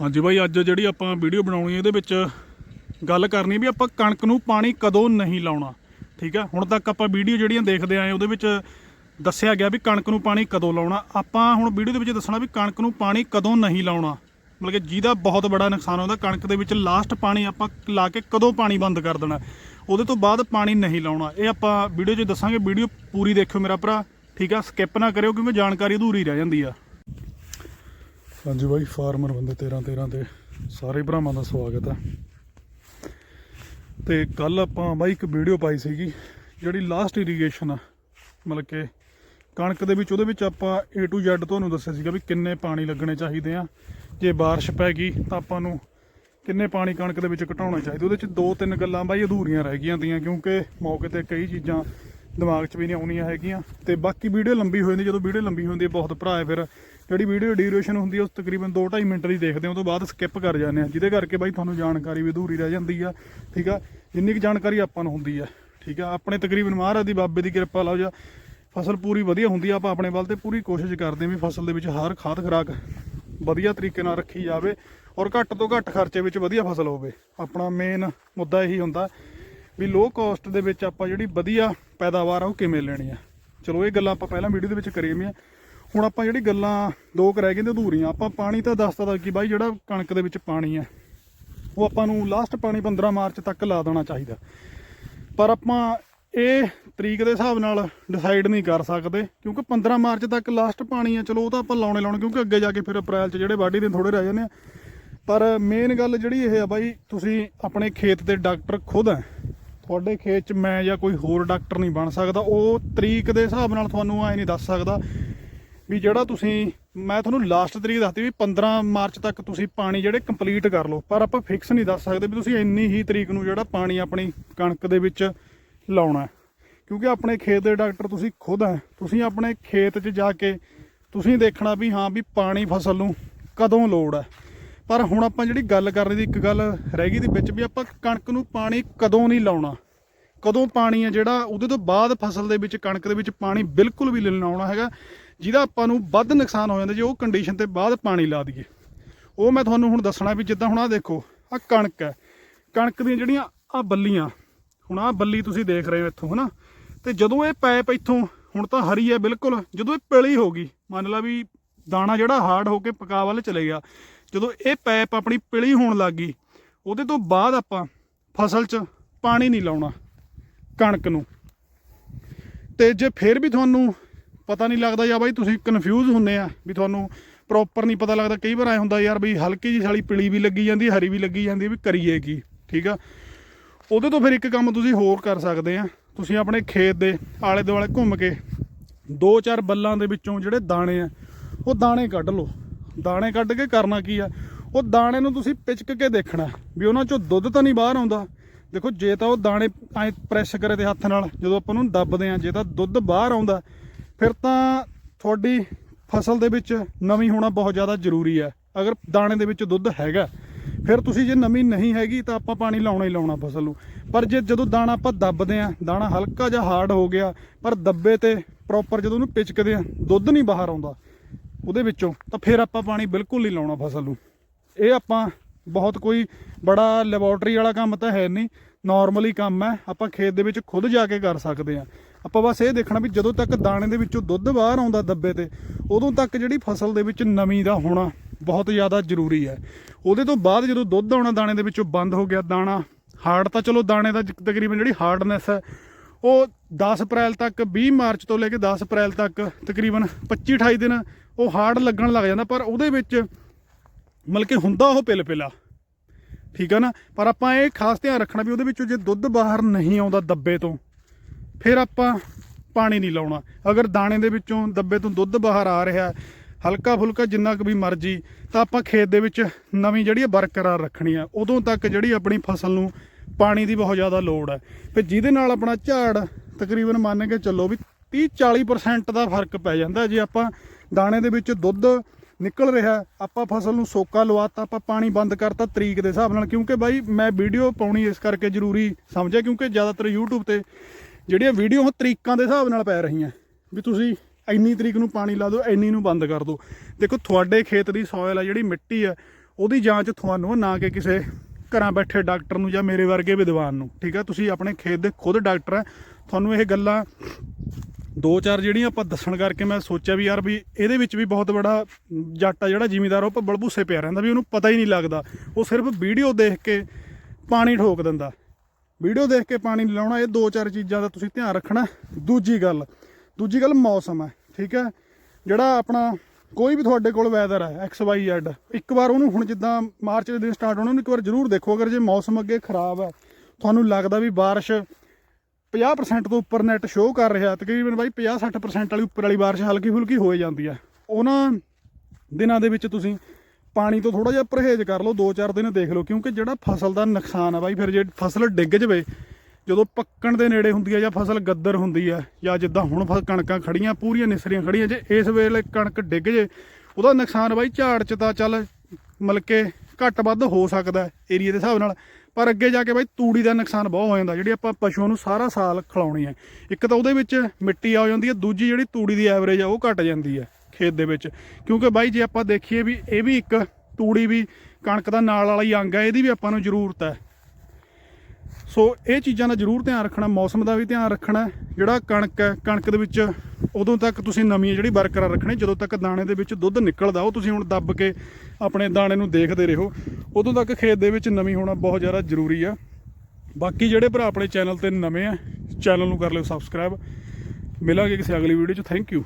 ਹਾਂਜੀ ਬਾਈ, ਅੱਜ ਜਿਹੜੀ ਆਪਾਂ ਵੀਡੀਓ ਬਣਾਉਣੀ ਹੈ ਇਹਦੇ ਵਿੱਚ ਗੱਲ ਕਰਨੀ ਵੀ ਆਪਾਂ ਕਣਕ ਨੂੰ ਪਾਣੀ ਕਦੋਂ ਨਹੀਂ ਲਾਉਣਾ, ਠੀਕ ਹੈ ਹੁਣ ਤੱਕ ਆਪਾਂ ਵੀਡੀਓ ਜਿਹੜੀਆਂ ਦੇਖਦੇ ਆਏ ਉਹਦੇ ਵਿੱਚ ਦੱਸਿਆ ਗਿਆ ਵੀ ਕਣਕ ਨੂੰ ਪਾਣੀ ਕਦੋਂ ਲਾਉਣਾ। ਆਪਾਂ ਹੁਣ ਵੀਡੀਓ ਦੇ ਵਿੱਚ ਦੱਸਣਾ ਵੀ ਕਣਕ ਨੂੰ ਪਾਣੀ ਕਦੋਂ ਨਹੀਂ ਲਾਉਣਾ। ਮਤਲਬ ਕਿ ਜਿਹਦਾ ਬਹੁਤ ਬੜਾ ਨੁਕਸਾਨ ਹੁੰਦਾ, ਕਣਕ ਦੇ ਵਿੱਚ ਲਾਸਟ ਪਾਣੀ ਆਪਾਂ ਲਾ ਕੇ ਕਦੋਂ ਪਾਣੀ ਬੰਦ ਕਰ ਦੇਣਾ। ਉਹਦੇ ਤੋਂ ਬਾਅਦ ਪਾਣੀ ਨਹੀਂ ਲਾਉਣਾ। ਇਹ ਆਪਾਂ ਵੀਡੀਓ 'ਚ ਦੱਸਾਂਗੇ, ਵੀਡੀਓ ਪੂਰੀ ਦੇਖਿਓ ਮੇਰਾ ਭਰਾ, ਠੀਕ ਆ? ਸਕਿਪ ਨਾ ਕਰਿਓ ਕਿਉਂਕਿ ਜਾਣਕਾਰੀ ਅਧੂਰੀ ਰਹਿ ਜਾਂਦੀ ਆ। ਹਾਂਜੀ ਬਾਈ, ਫਾਰਮਰ ਬੰਦੇ 13 13 ਤੇ ਸਾਰੇ ਭਰਾਵਾਂ ਦਾ ਸਵਾਗਤ ਹੈ। ਤੇ ਕੱਲ ਆਪਾਂ ਬਾਈ ਇੱਕ ਵੀਡੀਓ ਪਾਈ ਸੀਗੀ, ਜਿਹੜੀ ਲਾਸਟ ਇਰੀਗੇਸ਼ਨ ਆ। ਮਤਲਬ ਕਿ ਕਣਕ ਦੇ ਵਿੱਚ, ਉਹਦੇ ਵਿੱਚ ਆਪਾਂ A to Z ਤੁਹਾਨੂੰ ਦੱਸਿਆ ਸੀਗਾ ਵੀ ਕਿੰਨੇ ਪਾਣੀ ਲੱਗਣੇ ਚਾਹੀਦੇ ਆ। ਜੇ ਬਾਰਿਸ਼ ਪੈ ਗਈ, ਤਾਂ ਆਪਾਂ ਨੂੰ ਕਿੰਨੇ ਪਾਣੀ ਕਣਕ ਦੇ ਵਿੱਚ ਘਟਾਉਣਾ ਚਾਹੀਦਾ। ਉਹਦੇ ਵਿੱਚ ਦੋ ਤਿੰਨ ਗੱਲਾਂ ਬਾਈ ਅਧੂਰੀਆਂ ਰਹਿ ਗਈਆਂ ਤੀਆਂ, ਕਿਉਂਕਿ ਮੌਕੇ ਤੇ ਕਈ ਚੀਜ਼ਾਂ ਦਿਮਾਗ 'ਚ ਵੀ ਨਹੀਂ ਆਉਣੀਆਂ ਹੈਗੀਆਂ। ਤੇ ਬਾਕੀ ਵੀਡੀਓ ਲੰਬੀ ਹੋ ਜਾਂਦੀ, ਜਦੋਂ ਵੀਡੀਓ ਲੰਬੀ ਹੁੰਦੀ ਹੈ ਬਹੁਤ ਭਰਾ ਹੈ ਫਿਰ ਜਿਹੜੀ ਵੀਡੀਓ ਡਿਊਰੇਸ਼ਨ ਹੁੰਦੀ ਹੈ ਉਸ ਤਕਰੀਬਨ 2.5 ਮਿੰਟ ਦੀ ਦੇਖਦੇ ਹਾਂ ਉਹ ਤੋਂ ਬਾਅਦ ਸਕਿਪ ਕਰ ਜਾਂਦੇ ਆ। ਜਿਹਦੇ ਕਰਕੇ ਬਾਈ ਤੁਹਾਨੂੰ ਜਾਣਕਾਰੀ ਵੀ ਅਧੂਰੀ ਰਹਿ ਜਾਂਦੀ ਆ, ਠੀਕ ਆ? ਜਿੰਨੀ ਕੁ ਜਾਣਕਾਰੀ ਆਪਾਂ ਨੂੰ ਹੁੰਦੀ ਆ, ਠੀਕ ਆ? ਆਪਣੇ ਤਕਰੀਬਨ ਮਹਾਰਾਜ ਦੀ ਬਾਬੇ ਦੀ ਕਿਰਪਾ ਲਓ, ਜਾਂ ਫਸਲ ਪੂਰੀ ਵਧੀਆ ਹੁੰਦੀ ਆ, ਆਪਾਂ ਆਪਣੇ ਵੱਲ ਤੇ ਪੂਰੀ ਕੋਸ਼ਿਸ਼ ਕਰਦੇ ਹਾਂ ਵੀ ਫਸਲ ਦੇ ਵਿੱਚ ਹਰ ਖਾਦ ਖੁਰਾਕ ਵਧੀਆ ਤਰੀਕੇ ਨਾਲ ਰੱਖੀ ਜਾਵੇ, ਔਰ ਘੱਟ ਤੋਂ ਘੱਟ ਖਰਚੇ ਵਿੱਚ ਵਧੀਆ ਫਸਲ ਹੋਵੇ। ਆਪਣਾ ਮੇਨ ਮੁੱਦਾ ਇਹੀ ਹੁੰਦਾ ਵੀ ਲੋ ਕਾਸਟ ਦੇ ਵਿੱਚ ਆਪਾਂ ਜਿਹੜੀ ਵਧੀਆ ਪੈਦਾਵਾਰ ਆ, ਉਹ ਕਿਵੇਂ ਲੈਣੀ ਆ? ਚਲੋ, ਇਹ ਗੱਲਾਂ ਆਪਾਂ ਪਹਿਲਾਂ ਵੀਡੀਓ ਦੇ ਵਿੱਚ ਕਰੀਆਂ ਮੀਆਂ ਹੁਣ ਆਪਾਂ ਜਿਹੜੀ ਗੱਲਾਂ ਦੋ ਕੁ ਰਹਿ ਗਈਆਂ ਤੇ ਅਧੂਰੀਆਂ, ਆਪਾਂ ਪਾਣੀ ਤਾਂ ਦੱਸਤਾ ਦਾ ਕਿ ਬਾਈ ਜਿਹੜਾ ਕਣਕ ਦੇ ਵਿੱਚ ਪਾਣੀ ਹੈ, ਉਹ ਆਪਾਂ ਨੂੰ ਲਾਸਟ ਪਾਣੀ 15 ਮਾਰਚ ਤੱਕ ਲਾ ਦੇਣਾ ਚਾਹੀਦਾ। ਪਰ ਆਪਾਂ ਇਹ ਤਰੀਕ ਦੇ ਹਿਸਾਬ ਨਾਲ ਡਿਸਾਈਡ ਨਹੀਂ ਕਰ ਸਕਦੇ, ਕਿਉਂਕਿ 15 ਮਾਰਚ ਤੱਕ ਲਾਸਟ ਪਾਣੀ ਆ ਚਲੋ ਉਹ ਤਾਂ ਆਪਾਂ ਲਾਉਣੇ ਲਾਉਣੇ, ਕਿਉਂਕਿ ਅੱਗੇ ਜਾ ਕੇ ਫਿਰ ਅਪ੍ਰੈਲ 'ਚ ਜਿਹੜੇ ਵਾਢੀ ਦੇ ਥੋੜੇ ਰਹਿ ਜਾਂਦੇ ਆ। ਪਰ ਮੇਨ ਗੱਲ ਜਿਹੜੀ ਇਹ ਆ ਬਾਈ, ਤੁਸੀਂ ਆਪਣੇ ਖੇਤ ਦੇ ਡਾਕਟਰ ਖੁਦ ਆ ਤੁਹਾਡੇ ਖੇਤ 'ਚ ਮੈਂ ਜਾਂ ਕੋਈ ਹੋਰ ਡਾਕਟਰ ਨਹੀਂ ਬਣ ਸਕਦਾ, ਉਹ ਤਰੀਕ ਦੇ ਹਿਸਾਬ ਨਾਲ ਤੁਹਾਨੂੰ ਐ ਨਹੀਂ ਦੱਸ ਸਕਦਾ ਵੀ ਜਿਹੜਾ ਤੁਸੀਂ, ਮੈਂ ਤੁਹਾਨੂੰ ਲਾਸਟ ਤਰੀਕ ਦੱਸਤੀ ਵੀ 15 ਮਾਰਚ ਤੱਕ ਤੁਸੀਂ ਪਾਣੀ ਜਿਹੜੇ ਕੰਪਲੀਟ ਕਰ ਲਓ, ਪਰ ਆਪਾਂ ਫਿਕਸ ਨਹੀਂ ਦੱਸ ਸਕਦੇ ਵੀ ਤੁਸੀਂ ਇੰਨੀ ਹੀ ਤਰੀਕ ਨੂੰ ਜਿਹੜਾ ਪਾਣੀ ਆਪਣੀ ਕਣਕ ਦੇ ਵਿੱਚ ਲਾਉਣਾ ਕਿਉਂਕਿ ਆਪਣੇ ਖੇਤ ਦੇ ਡਾਕਟਰ ਤੁਸੀਂ ਖੁਦ ਹੈ, ਤੁਸੀਂ ਆਪਣੇ ਖੇਤ 'ਚ ਜਾ ਕੇ ਤੁਸੀਂ ਦੇਖਣਾ ਵੀ ਹਾਂ ਵੀ ਪਾਣੀ ਫਸਲ ਨੂੰ ਕਦੋਂ ਲੋੜ ਹੈ। ਪਰ ਹੁਣ ਆਪਾਂ ਜਿਹੜੀ ਗੱਲ ਕਰਨੀ ਦੀ ਇੱਕ ਗੱਲ ਰਹਿ ਗਈ ਦੀ ਵਿੱਚ ਵੀ ਆਪਾਂ ਕਣਕ ਨੂੰ ਪਾਣੀ ਕਦੋਂ ਨਹੀਂ ਲਾਉਣਾ। ਕਦੋਂ ਪਾਣੀ ਹੈ ਜਿਹੜਾ, ਉਹਦੇ ਤੋਂ ਬਾਅਦ ਫਸਲ ਦੇ ਵਿੱਚ, ਕਣਕ ਦੇ ਵਿੱਚ ਪਾਣੀ ਬਿਲਕੁਲ ਵੀ ਨਹੀਂ ਲਾਉਣਾ ਹੈਗਾ। ਜਿਹਦਾ ਆਪਾਂ ਨੂੰ ਵੱਧ ਨੁਕਸਾਨ ਹੋ ਜਾਂਦਾ ਜੇ ਉਹ ਕੰਡੀਸ਼ਨ ਤੇ ਬਾਅਦ ਪਾਣੀ ਲਾ ਦਈਏ। ਉਹ ਮੈਂ ਤੁਹਾਨੂੰ ਹੁਣ ਦੱਸਣਾ ਵੀ ਜਿੱਦਾਂ ਹੁਣ ਆ ਦੇਖੋ ਆ ਕਣਕ ਹੈ। ਕਣਕ ਦੀਆਂ ਜਿਹੜੀਆਂ ਆ ਬੱਲੀਆਂ, ਹੁਣ ਆ ਬੱਲੀ ਤੁਸੀਂ ਦੇਖ ਰਹੇ ਹੋ ਇੱਥੋਂ, ਹਨਾ? ਤੇ ਜਦੋਂ ਇਹ ਪੈਪ ਇੱਥੋਂ, ਹੁਣ ਤਾਂ ਹਰੀ ਹੈ ਬਿਲਕੁਲ, ਜਦੋਂ ਇਹ ਪਿਲੀ ਹੋ ਗਈ, ਮੰਨ ਲਾ ਵੀ ਦਾਣਾ ਜਿਹੜਾ ਹਾਰਡ ਹੋ ਕੇ ਪਕਾ ਵੱਲ ਚਲੇ ਗਿਆ, ਜਦੋਂ ਇਹ ਪੈਪ ਆਪਣੀ ਪਿਲੀ ਹੋਣ ਲੱਗ ਗਈ, ਉਹਦੇ ਤੋਂ ਬਾਅਦ ਆਪਾਂ ਫਸਲ 'ਚ ਪਾਣੀ ਨਹੀਂ ਲਾਉਣਾ ਕਣਕ ਨੂੰ। ਤੇ ਜੇ ਫਿਰ ਵੀ ਤੁਹਾਨੂੰ ਪਤਾ ਨਹੀਂ ਲੱਗਦਾ ਜਾਂ ਬਾਈ ਤੁਸੀਂ ਕਨਫਿਊਜ਼ ਹੁੰਨੇ ਆ ਵੀ ਤੁਹਾਨੂੰ ਪ੍ਰੋਪਰ ਨਹੀਂ ਪਤਾ ਲੱਗਦਾ। ਕਈ ਵਾਰ ਐ ਹੁੰਦਾ ਯਾਰ ਬਈ ਹਲਕੀ ਜਿਹੀ ਸਾਲੀ ਪੀਲੀ ਵੀ ਲੱਗੀ ਜਾਂਦੀ, ਹਰੀ ਵੀ ਲੱਗੀ ਜਾਂਦੀ ਵੀ ਕਰੀਏ ਕੀ, ਠੀਕ ਆ? ਉਹਦੇ ਤੋਂ ਫਿਰ ਇੱਕ ਕੰਮ ਤੁਸੀਂ ਹੋਰ ਕਰ ਸਕਦੇ ਆ। ਤੁਸੀਂ ਆਪਣੇ ਖੇਤ ਦੇ ਆਲੇ ਦੁਆਲੇ ਘੁੰਮ ਕੇ ਦੋ ਚਾਰ ਬੱਲਾਂ ਦੇ ਵਿੱਚੋਂ ਜਿਹੜੇ ਦਾਣੇ ਆ, ਉਹ ਦਾਣੇ ਕੱਢ ਲਓ। ਦਾਣੇ ਕੱਢ ਕੇ ਕਰਨਾ ਕੀ ਆ? ਉਹ ਦਾਣੇ ਨੂੰ ਤੁਸੀਂ ਪਿਚਕ ਕੇ ਦੇਖਣਾ ਵੀ ਉਹਨਾਂ ਚੋਂ ਦੁੱਧ ਤਾਂ ਨਹੀਂ ਬਾਹਰ ਆਉਂਦਾ। ਦੇਖੋ, ਜੇ ਤਾਂ ਉਹ ਦਾਣੇ ਐ ਪ੍ਰੈਸ ਕਰੇ ਤੇ ਹੱਥ ਨਾਲ, ਜਦੋਂ ਆਪਾਂ ਉਹਨੂੰ ਦੱਬਦੇ ਆ, ਜੇ ਤਾਂ ਦੁੱਧ ਬਾਹਰ ਆਉਂਦਾ ਫਿਰ ਤਾਂ ਤੁਹਾਡੀ ਫਸਲ ਦੇ ਵਿੱਚ ਨਮੀ ਹੋਣਾ ਬਹੁਤ ਜ਼ਿਆਦਾ ਜ਼ਰੂਰੀ ਹੈ। ਅਗਰ ਦਾਣੇ ਦੇ ਵਿੱਚ ਦੁੱਧ ਹੈਗਾ, ਫਿਰ ਤੁਸੀਂ ਜੇ ਨਮੀ ਨਹੀਂ ਹੈਗੀ ਤਾਂ ਆਪਾਂ ਪਾਣੀ ਲਾਉਣਾ ਹੀ ਲਾਉਣਾ ਫਸਲ ਨੂੰ। ਪਰ ਜੇ ਜਦੋਂ ਦਾਣਾ ਆਪਾਂ ਦੱਬਦੇ ਆ ਦਾਣਾ ਹਲਕਾ ਜਿਹਾ ਹਾਰਡ ਹੋ ਗਿਆ, ਪਰ ਦੱਬੇ ਤੇ ਪ੍ਰੋਪਰ ਜਦੋਂ ਉਹਨੂੰ ਪਿਚਕਦੇ ਆ ਦੁੱਧ ਨਹੀਂ ਬਾਹਰ ਆਉਂਦਾ ਉਹਦੇ ਵਿੱਚੋਂ, ਤਾਂ ਫਿਰ ਆਪਾਂ ਪਾਣੀ ਬਿਲਕੁਲ ਨਹੀਂ ਲਾਉਣਾ ਫਸਲ ਨੂੰ। ਇਹ ਆਪਾਂ ਬਹੁਤ ਕੋਈ ਬੜਾ ਲੈਬੋਰਟਰੀ ਵਾਲਾ ਕੰਮ ਤਾਂ ਹੈ ਨਹੀਂ ਨਾਰਮਲੀ ਕੰਮ ਹੈ, ਆਪਾਂ ਖੇਤ ਦੇ ਵਿੱਚ ਖੁਦ ਜਾ ਕੇ ਕਰ ਸਕਦੇ ਆ ਆਪਾਂ ਬਸ ਇਹ ਦੇਖਣਾ ਵੀ ਜਦੋਂ ਤੱਕ ਦਾਣੇ ਦੇ ਵਿੱਚੋਂ ਦੁੱਧ ਬਾਹਰ ਆਉਂਦਾ ਦੱਬੇ ਤੇ, ਉਦੋਂ ਤੱਕ ਜਿਹੜੀ ਫਸਲ ਦੇ ਵਿੱਚ ਨਮੀ ਦਾ ਹੋਣਾ ਬਹੁਤ ਜ਼ਿਆਦਾ ਜ਼ਰੂਰੀ ਹੈ। ਉਹਦੇ ਤੋਂ ਬਾਅਦ ਜਦੋਂ ਦੁੱਧ ਆਉਣਾ ਦਾਣੇ ਦੇ ਵਿੱਚੋਂ ਬੰਦ ਹੋ ਗਿਆ ਦਾਣਾ ਹਾਰਡ ਤਾਂ ਚਲੋ ਦਾਣੇ ਦਾ ਤਕਰੀਬਨ ਜਿਹੜੀ ਹਾਰਡਨੈਸ ਹੈ, ਉਹ 10 ਅਪ੍ਰੈਲ ਤੱਕ 20 ਮਾਰਚ ਤੋਂ ਲੈ ਕੇ 10 ਅਪ੍ਰੈਲ ਤੱਕ ਤਕਰੀਬਨ 25 28 ਦਿਨ ਉਹ ਹਾਰਡ ਲੱਗਣ ਲੱਗ ਜਾਂਦਾ, ਪਰ ਉਹਦੇ ਵਿੱਚ ਮਤਲਬ ਕਿ ਹੁੰਦਾ ਉਹ ਪਿਲ ਪਿਲਾ। ਠੀਕ ਆ ਨਾ? ਪਰ ਆਪਾਂ ਇਹ ਖਾਸ ਧਿਆਨ ਰੱਖਣਾ ਵੀ ਉਹਦੇ ਵਿੱਚੋਂ ਜੇ ਦੁੱਧ ਬਾਹਰ ਨਹੀਂ ਆਉਂਦਾ ਦੱਬੇ ਤੋਂ ਫਿਰ ਆਪਾਂ ਪਾਣੀ ਨਹੀਂ ਲਾਉਣਾ। ਅਗਰ ਦਾਣੇ ਦੇ ਵਿੱਚੋਂ ਦੱਬੇ ਤੋਂ ਦੁੱਧ ਬਾਹਰ ਆ ਰਿਹਾ ਹਲਕਾ ਫੁਲਕਾ ਜਿੰਨਾ ਕੁ ਵੀ ਮਰਜ਼ੀ, ਤਾਂ ਆਪਾਂ ਖੇਤ ਦੇ ਵਿੱਚ ਨਵੀਂ ਜਿਹੜੀ ਹੈ ਬਰਕਰਾਰ ਰੱਖਣੀ ਆ ਉਦੋਂ ਤੱਕ ਜਿਹੜੀ ਆਪਣੀ ਫਸਲ ਨੂੰ ਪਾਣੀ ਦੀ ਬਹੁਤ ਜ਼ਿਆਦਾ ਲੋੜ ਹੈ। ਫਿਰ ਜਿਹਦੇ ਨਾਲ ਆਪਣਾ ਝਾੜ ਤਕਰੀਬਨ ਮੰਨ ਕੇ ਚੱਲੋ ਵੀ 30 40% ਦਾ ਫ਼ਰਕ ਪੈ ਜਾਂਦਾ। ਜੇ ਆਪਾਂ ਦਾਣੇ ਦੇ ਵਿੱਚ ਦੁੱਧ ਨਿਕਲ ਰਿਹਾ, ਆਪਾਂ ਫਸਲ ਨੂੰ ਸੋਕਾ ਲਵਾਤਾ ਆਪਾਂ ਪਾਣੀ ਬੰਦ ਕਰਤਾ ਤਰੀਕ ਦੇ ਹਿਸਾਬ ਨਾਲ। ਕਿਉਂਕਿ ਬਾਈ, ਮੈਂ ਵੀਡੀਓ ਪਾਉਣੀ ਇਸ ਕਰਕੇ ਜ਼ਰੂਰੀ ਸਮਝਿਆ, ਕਿਉਂਕਿ ਜ਼ਿਆਦਾਤਰ YouTube ਤੇ ਜਿਹੜੀਆਂ ਵੀਡੀਓ ਹੁਣ ਤਰੀਕਾਂ ਦੇ ਹਿਸਾਬ ਨਾਲ ਪੈ ਰਹੀਆਂ, ਵੀ ਤੁਸੀਂ ਇੰਨੀ ਤਰੀਕ ਨੂੰ ਪਾਣੀ ਲਾ ਦਿਓ, ਇੰਨੀ ਨੂੰ ਬੰਦ ਕਰ ਦਿਓ। ਦੇਖੋ, ਤੁਹਾਡੇ ਖੇਤ ਦੀ ਸੋਇਲ ਆ, ਜਿਹੜੀ ਮਿੱਟੀ ਆ, ਉਹਦੀ ਜਾਂਚ ਤੁਹਾਨੂੰ ਨਾ ਕਿ ਕਿਸੇ ਘਰਾਂ ਬੈਠੇ ਡਾਕਟਰ ਨੂੰ ਜਾਂ ਮੇਰੇ ਵਰਗੇ ਵਿਦਵਾਨ ਨੂੰ, ਠੀਕ ਆ? ਤੁਸੀਂ ਆਪਣੇ ਖੇਤ ਦੇ ਖੁਦ ਡਾਕਟਰ ਆ। ਤੁਹਾਨੂੰ ਇਹ ਗੱਲਾਂ ਦੋ ਚਾਰ ਜਿਹੜੀਆਂ ਆਪਾਂ ਦੱਸਣ ਕਰਕੇ ਮੈਂ ਸੋਚਿਆ ਵੀ ਯਾਰ ਵੀ ਇਹਦੇ ਵਿੱਚ ਵੀ ਬਹੁਤ ਬੜਾ ਜੱਟ ਆ ਜਿਹੜਾ ਜ਼ਿਮੀਦਾਰ, ਉਹ ਬਲਬੂਸੇ ਪਿਆ ਰਹਿੰਦਾ, ਵੀ ਉਹਨੂੰ ਪਤਾ ਹੀ ਨਹੀਂ ਲੱਗਦਾ। ਉਹ ਸਿਰਫ ਵੀਡੀਓ ਦੇਖ ਕੇ ਪਾਣੀ ਠੋਕ ਦਿੰਦਾ। ਵੀਡੀਓ ਦੇਖ ਕੇ ਪਾਣੀ ਨਹੀਂ ਲਾਉਣਾ, ਇਹ ਦੋ ਚਾਰ ਚੀਜ਼ਾਂ ਦਾ ਤੁਸੀਂ ਧਿਆਨ ਰੱਖਣਾ। ਦੂਜੀ ਗੱਲ ਦੂਜੀ ਗੱਲ ਮੌਸਮ ਹੈ, ਠੀਕ ਹੈ? ਜਿਹੜਾ ਆਪਣਾ ਕੋਈ ਵੀ ਤੁਹਾਡੇ ਕੋਲ ਵੈਦਰ ਹੈ ਐਕਸ ਵਾਈ ਜ਼ੈਡ ਇੱਕ ਵਾਰ ਉਹਨੂੰ ਹੁਣ ਜਿੱਦਾਂ ਮਾਰਚ ਦੇ ਦਿਨ ਸਟਾਰਟ ਹੋਣਾ, ਉਹਨੂੰ ਇੱਕ ਵਾਰ ਜ਼ਰੂਰ ਦੇਖੋ, ਅਗਰ ਜੇ ਮੌਸਮ ਅੱਗੇ ਖਰਾਬ ਹੈ, ਤੁਹਾਨੂੰ ਲੱਗਦਾ ਵੀ ਬਾਰਿਸ਼ 50% ਤੋਂ ਉੱਪਰ ਨੈਟ ਸ਼ੋਅ ਕਰ ਰਿਹਾ, ਤਕਰੀਬਨ ਬਾਈ 50-60% ਵਾਲੀ ਉੱਪਰ ਵਾਲੀ ਬਾਰਿਸ਼ ਹਲਕੀ ਫੁਲਕੀ ਹੋ ਜਾਂਦੀ ਹੈ। ਉਹਨਾਂ ਦਿਨਾਂ ਦੇ ਵਿੱਚ ਤੁਸੀਂ ਪਾਣੀ ਤੋਂ ਥੋੜਾ ਜਿਹਾ ਪਰਹੇਜ਼ ਕਰ ਲਓ 2-4 ਦਿਨ ਦੇਖ ਲਓ, ਕਿਉਂਕਿ ਜਿਹੜਾ ਫਸਲ ਦਾ ਨੁਕਸਾਨ ਆ ਬਾਈ, ਫਿਰ ਜੇ ਫਸਲ ਡਿੱਗ ਜਵੇ, ਜਦੋਂ ਪੱਕਣ ਦੇ ਨੇੜੇ ਹੁੰਦੀ ਹੈ ਜਾਂ ਫਸਲ ਗੱਦਰ ਹੁੰਦੀ ਹੈ ਜਾਂ ਜਿੱਦਾਂ ਹੁਣ ਫ- ਕਣਕਾਂ ਖੜੀਆਂ ਪੂਰੀਆਂ ਨਿਸਰੀਆਂ ਖੜੀਆਂ ਜੇ ਇਸ ਵੇਲੇ ਕਣਕ ਡਿੱਗ ਜੇ, ਉਹਦਾ ਨੁਕਸਾਨ ਬਾਈ ਝਾੜ ਚ ਤਾਂ ਚੱਲ ਮਤਲਬ ਕਿ ਘੱਟ ਵੱਧ ਹੋ ਸਕਦਾ ਏਰੀਆ ਦੇ ਹਿਸਾਬ ਨਾਲ, ਪਰ ਅੱਗੇ ਜਾ ਕੇ ਬਾਈ ਤੂੜੀ ਦਾ ਨੁਕਸਾਨ ਬਹੁਤ ਹੋ ਜਾਂਦਾ, ਜਿਹੜੀ ਆਪਾਂ ਪਸ਼ੂਆਂ ਨੂੰ ਸਾਰਾ ਸਾਲ ਖਿਲਾਉਣੀ ਹੈ ਇੱਕ ਤਾਂ ਉਹਦੇ ਵਿੱਚ ਮਿੱਟੀ ਆ ਜਾਂਦੀ ਹੈ ਦੂਜੀ ਜਿਹੜੀ ਤੂੜੀ ਦੀ ਐਵਰੇਜ ਆ, ਉਹ ਘਟ ਜਾਂਦੀ ਹੈ ਖੇਤ ਦੇ ਵਿੱਚ। ਕਿਉਂਕਿ ਬਾਈ ਜੇ ਆਪਾਂ ਦੇਖੀਏ ਵੀ ਇਹ ਵੀ ਇੱਕ ਤੂੜੀ ਵੀ ਕਣਕ ਦਾ ਨਾਲ ਵਾਲਾ ਹੀ ਅੰਗ ਹੈ, ਇਹਦੀ ਵੀ ਆਪਾਂ ਨੂੰ ਜ਼ਰੂਰਤ ਹੈ। ਸੋ ਇਹ ਚੀਜ਼ਾਂ ਦਾ ਜ਼ਰੂਰ ਧਿਆਨ ਰੱਖਣਾ, ਮੌਸਮ ਦਾ ਵੀ ਧਿਆਨ ਰੱਖਣਾ, ਜਿਹੜਾ ਕਣਕ ਹੈ, ਕਣਕ ਦੇ ਵਿੱਚ ਉਦੋਂ ਤੱਕ ਤੁਸੀਂ ਨਮੀ ਜਿਹੜੀ ਬਰਕਰਾਰ ਰੱਖਣੀ, ਜਦੋਂ ਤੱਕ ਦਾਣੇ ਦੇ ਵਿੱਚ ਦੁੱਧ ਨਿਕਲਦਾ, ਉਹ ਤੁਸੀਂ ਹੁਣ ਦੱਬ ਕੇ ਆਪਣੇ ਦਾਣੇ ਨੂੰ ਦੇਖਦੇ ਰਹੋ। ਉਦੋਂ ਤੱਕ ਖੇਤ ਦੇ ਵਿੱਚ ਨਮੀ ਹੋਣਾ ਬਹੁਤ ਜ਼ਿਆਦਾ ਜ਼ਰੂਰੀ ਆ। ਬਾਕੀ ਜਿਹੜੇ ਭਰਾ ਆਪਣੇ ਚੈਨਲ ਤੇ ਨਵੇਂ ਆ, ਚੈਨਲ ਨੂੰ ਕਰ ਲਿਓ ਸਬਸਕ੍ਰਾਈਬ। ਮਿਲਾਂਗੇ ਕਿਸੇ ਅਗਲੀ ਵੀਡੀਓ 'ਚ। Thank you